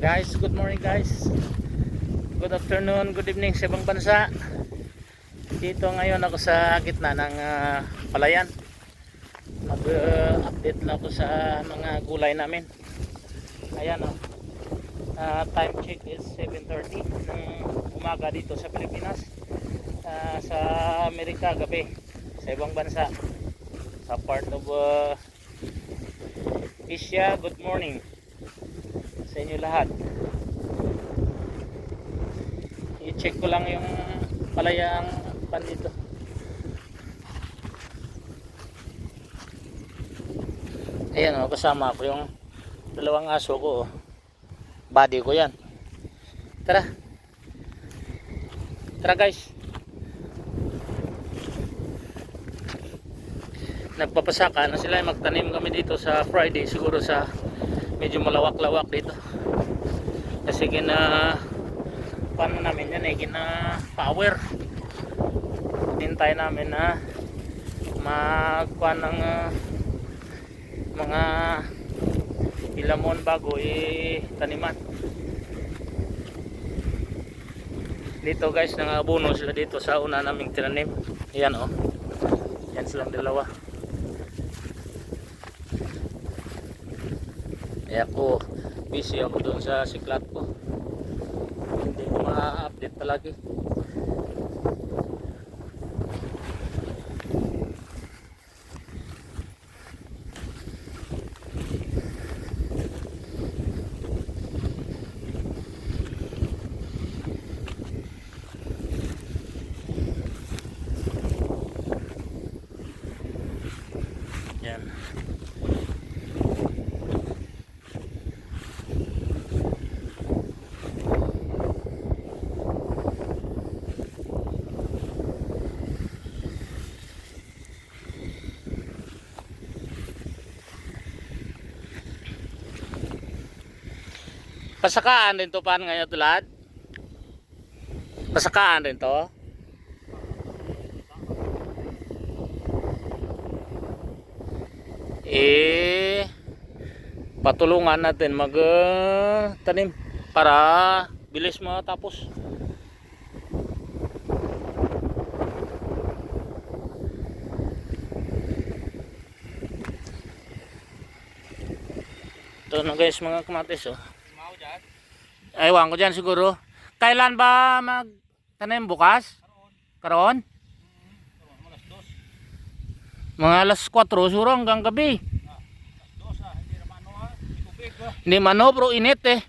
Guys, good morning guys. Good afternoon, good evening sa ibang bansa. Dito ngayon ako sa gitna ng ah, palayan. Mag-update lang ako sa mga gulay namin. Ayan oh. Ah, time check is 7.30 ng umaga dito sa Pilipinas. Ah, sa Amerika gabi. Sa ibang bansa. Sa part of ah, Asia, good morning sa inyo lahat. I-check ko lang yung palayang pan dito. Ayan o, kasama ko yung dalawang aso ko. Oh. Body ko yan. Tara. Tara guys. Nagpapasaka na sila. Magtanim kami dito sa Friday. Siguro sa medyo malawak-lawak dito. Kasi gina paano namin yan eh gina power. Hintay namin na magkuha ng ah, mga ilamon bago i taniman. Dito guys nangabuno sila dito sa una naming tinanim. Yan oh. Yan silang dalawa Kaya ako, busy ako doon sa siklat ko. Hindi ko ma-update palagi. Yan. Pasakaan din to pan ngayon tulad. Pasakaan din to. Eh patulungan natin mag uh, tanim para bilis matapos. Ito na guys mga kamatis oh. Aywan ko dyan siguro. Kailan ba magtanim bukas? Karon? Alas dos. Mga alas 4 siguro hanggang gabi. Hindi mano bro init eh.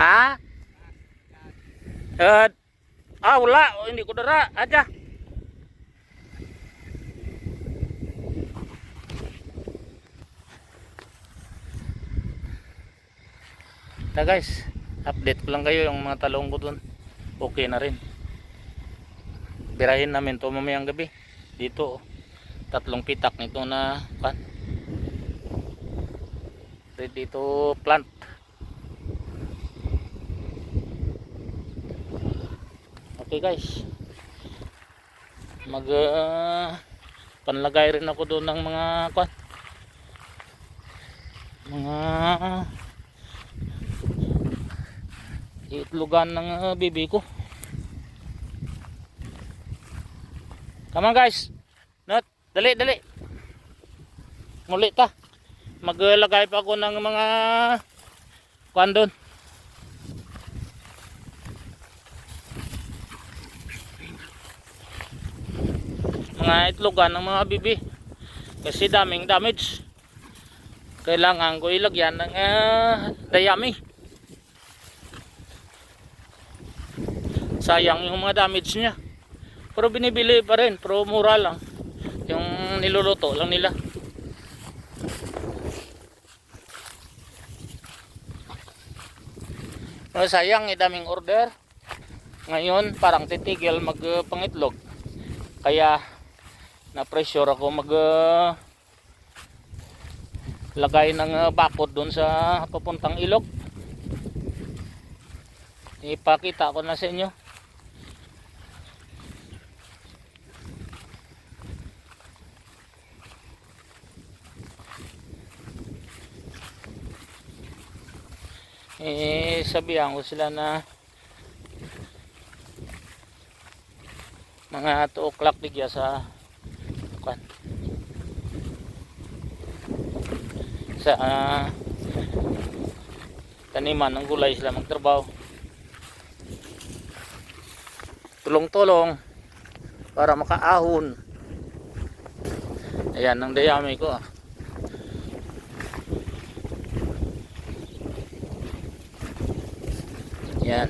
Ha? Eh, ah wala, Oh, hindi ko dara, aja. Na guys, update ko lang kayo yung mga talong ko dun. Okay na rin. Birahin namin to mamayang gabi. Dito, oh. tatlong pitak nito na pan. Ready to plant. Okay guys. Mag uh, panlagay rin ako doon ng mga kwan. Mga itlogan ng uh, bibi ko. Come on guys. Not, dali, dali. Muli ta. Maglagay pa ako ng mga kwan doon. Mga itlogan ng mga bibi. Kasi daming damage. Kailangan ko ilagyan ng uh, dayami. sayang yung mga damage niya pero binibili pa rin pero mura lang yung niluluto lang nila pero sayang eh daming order ngayon parang titigil magpangitlog kaya na pressure ako mag uh, lagay ng uh, bakod doon sa papuntang ilog ipakita ko na sa inyo. Eh, sabihan ko sila na mga 2 o'clock digya sa sa ah, taniman ng gulay sila magtrabaho. Tulong-tulong para makaahon. Ayan ang dayami ko ah. yan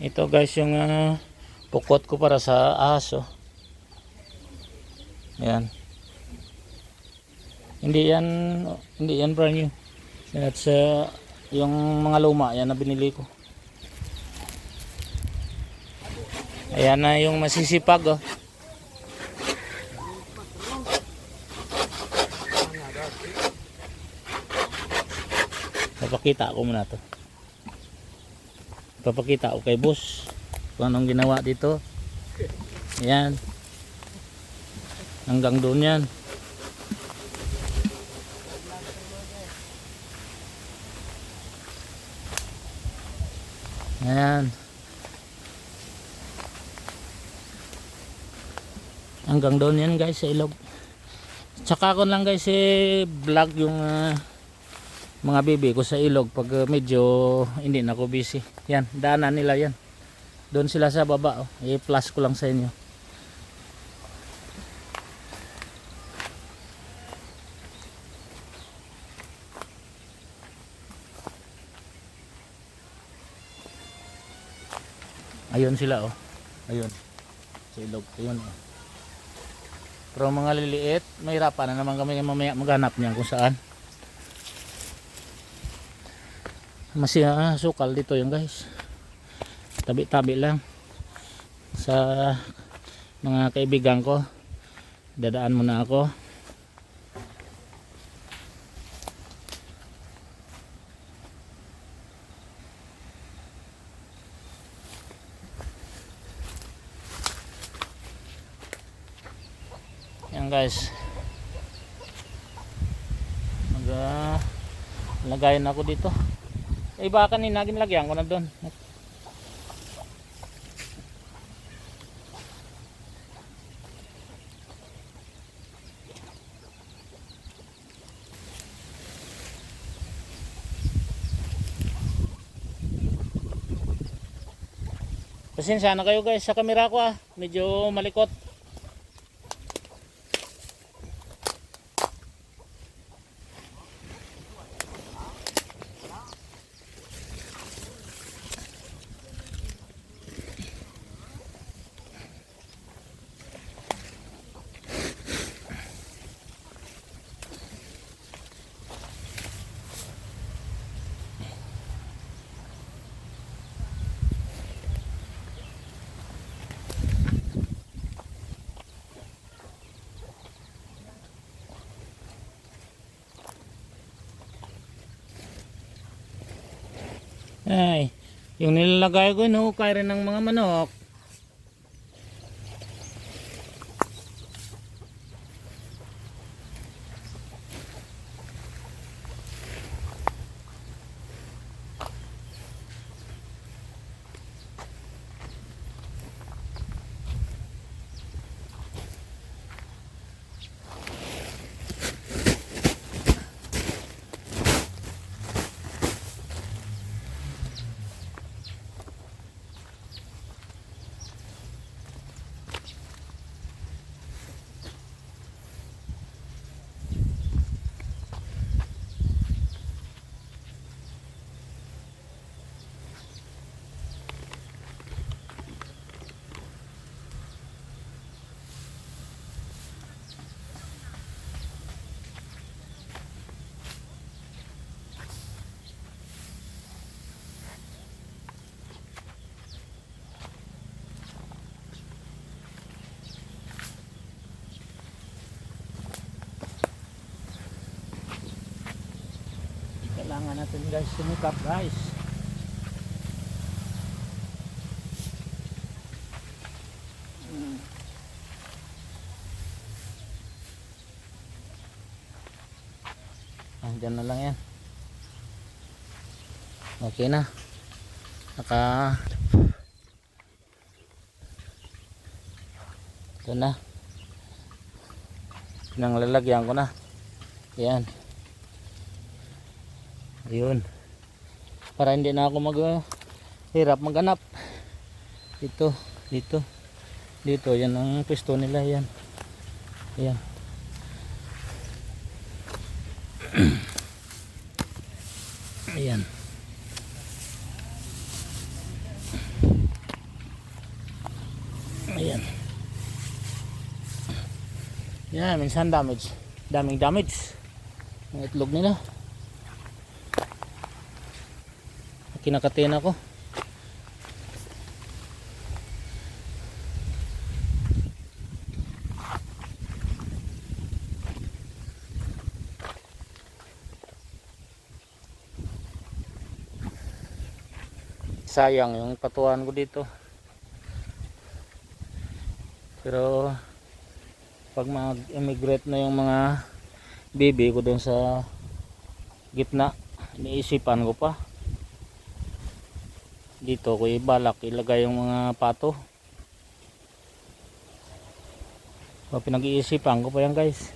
ito guys yung ah, pukot ko para sa aso. Yan hindi yan hindi yan brand new. That's uh, yung mga luma yan na binili ko. Ayan na yung masisipag oh. Papakita ko muna to. Papakita ko kay boss kung anong ginawa dito yan hanggang doon yan Ayan. Hanggang doon yan guys sa ilog. Tsaka ko lang guys eh vlog yung ah, mga bibi ko sa ilog pag ah, medyo hindi na ako busy. Yan, daanan nila yan. Doon sila sa baba. Oh. I-plus ko lang sa inyo. Ayun sila oh. Ayun. Sa ilog. Ayun oh. Pero mga liliit, mahirapan na naman kami mamaya maghanap niyan kung saan. Masih ah, sukal dito yung guys. Tabi-tabi lang. Sa mga kaibigan ko. Dadaan muna ako. Yan guys. Mag uh, lagayan ako dito. Eh baka kanina ginlagyan ko na doon. Pasensya na kayo guys sa kamera ko ah. Medyo malikot. Ay, yung nilalagay ko inuukay rin ng mga manok. Kailangan natin guys sumikap guys. Mm. Andyan na lang yan. Okay na. Naka Ito na. Pinanglalagyan ko na. Yan. Ayun. Para hindi na ako mag uh, hirap maghanap. Dito, dito. Dito, yan ang pwesto nila yan. Ayan. Ayan. Ayan. Yan, minsan damage. Daming damage. Ang itlog nila. Kinakatin ako. Sayang yung patuan ko dito. Pero pag mag-immigrate na yung mga baby ko doon sa gitna, iniisipan ko pa dito ko ibalak ilagay yung mga pato. So, pinag-iisipan ko pa yan guys.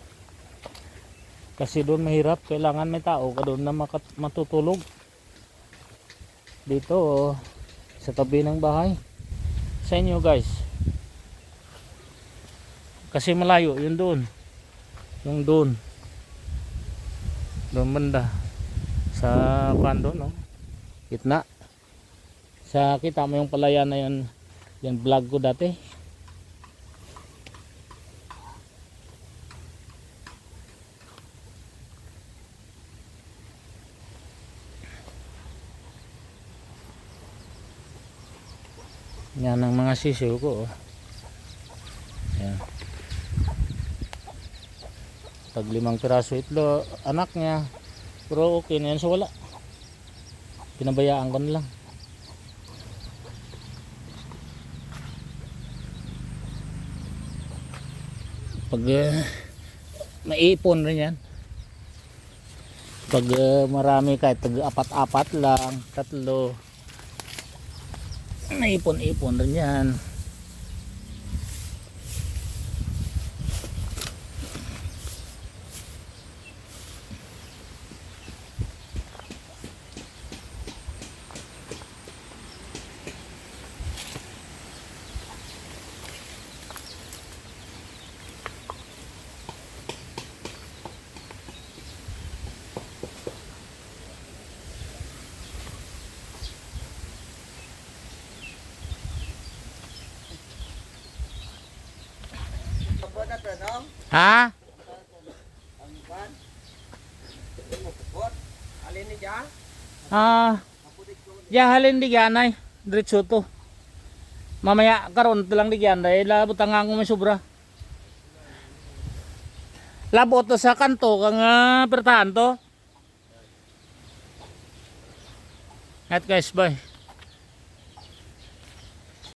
Kasi doon mahirap kailangan may tao ka doon na matutulog. Dito oh, sa tabi ng bahay. Sa inyo guys. Kasi malayo yun doon. Yung doon. Doon banda. Sa pando no? Gitna sa kita mo yung palaya na yun yung vlog ko dati. Yan ang mga sisiw ko oh. yan. Pag limang piraso itlo anak niya pero okay na yan so wala. Pinabayaan ko na lang pag uh, maipon rin yan. Pag uh, marami kahit tag apat-apat lang tatlo naipon-ipon rin yan ha? Ah jahalin di ganay diretso to. Mamaya karon to lang di ganay labot ang ang may sobra. Labot to sa kanto kang uh, pertahan to. At guys bye